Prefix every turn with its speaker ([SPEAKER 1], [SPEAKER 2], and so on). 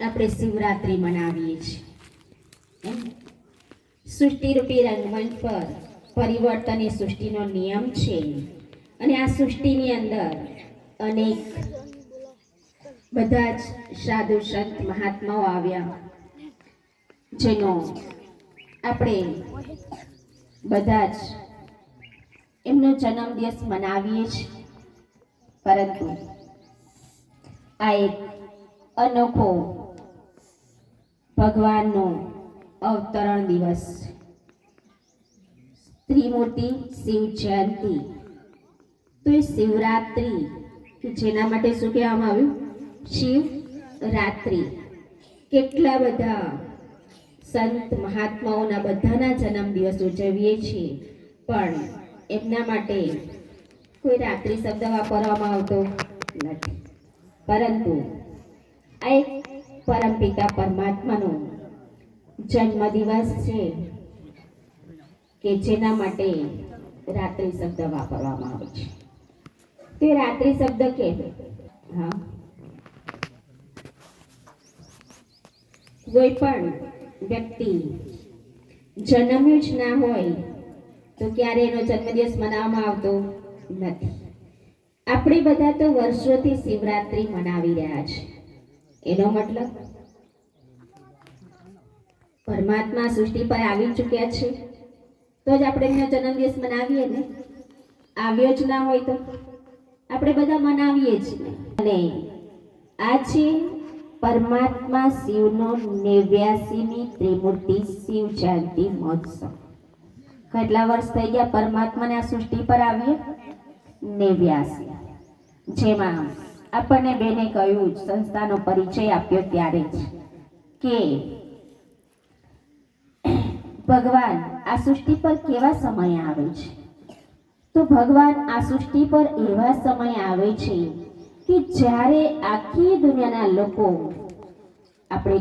[SPEAKER 1] આપણે શિવરાત્રિ મનાવીએ છીએ. એમ? સૃષ્ટિરૂપી રંગમંચ પર પરિવર્તન એ સૃષ્ટિનો નિયમ છે. અને આ સૃષ્ટિની અંદર અનેક બધા જ સાધુ સંત મહાત્માઓ આવ્યા. જેનો આપણે બધા જ એમનો જન્મદિવસ મનાવીએ છીએ. પરંતુ આ એક અનોખો ભગવાનનો અવતરણ દિવસ. ત્રિમૂર્તિ શિવ જયંતિ. તો એ શિવરાત્રિ જેના માટે શું કહેવામાં આવ્યું? શિવ રાત્રિ કેટલા બધા સંત મહાત્માઓના બધાના જન્મદિવસ ઉજવીએ છીએ. પણ એમના માટે કોઈ રાત્રિ શબ્દ વાપરવામાં આવતો નથી. પરંતુ આ પરમપિતા પરમાત્માનો જન્મદિવસ છે કે જેના માટે રાત્રિ શબ્દ વાપરવામાં આવે છે. તે રાત્રિ શબ્દ કે હા. કોઈ પણ વ્યક્તિ જન્મ્યું જ ના હોય તો ક્યારે એનો જન્મદિવસ મનાવવામાં આવતો નથી. આપણે બધા તો વર્ષોથી શિવરાત્રિ મનાવી રહ્યા છે એનો મતલબ? પરમાત્મા સૃષ્ટિ પર આવી ચૂક્યા છે. તો જ આપણે એમનો જન્મદિવસ મનાવીએ ને? આવ્યો જ ના હોય તો? આપણે બધા મનાવીએ જ અને આ છે પરમાત્મા શિવનો નેવ્યાસીમી ત્રિમૂર્તિ શિવ જયંતિ મહોત્સવ. કેટલા વર્ષ થઈ ગયા પરમાત્માને આ સૃષ્ટિ પર આવીએ? નેવ્યાસી. જેમાં આપણને બેને કહ્યું જ સંસ્થાનો પરિચય આપ્યો ત્યારે જ કે, ભગવાન, આ સૃષ્ટિ પર કેવા સમય આવે છે? તો ભગવાન, આ સૃષ્ટિ પર એવા સમય આવે છે કે જ્યારે આખી દુનિયાના લોકો આપણે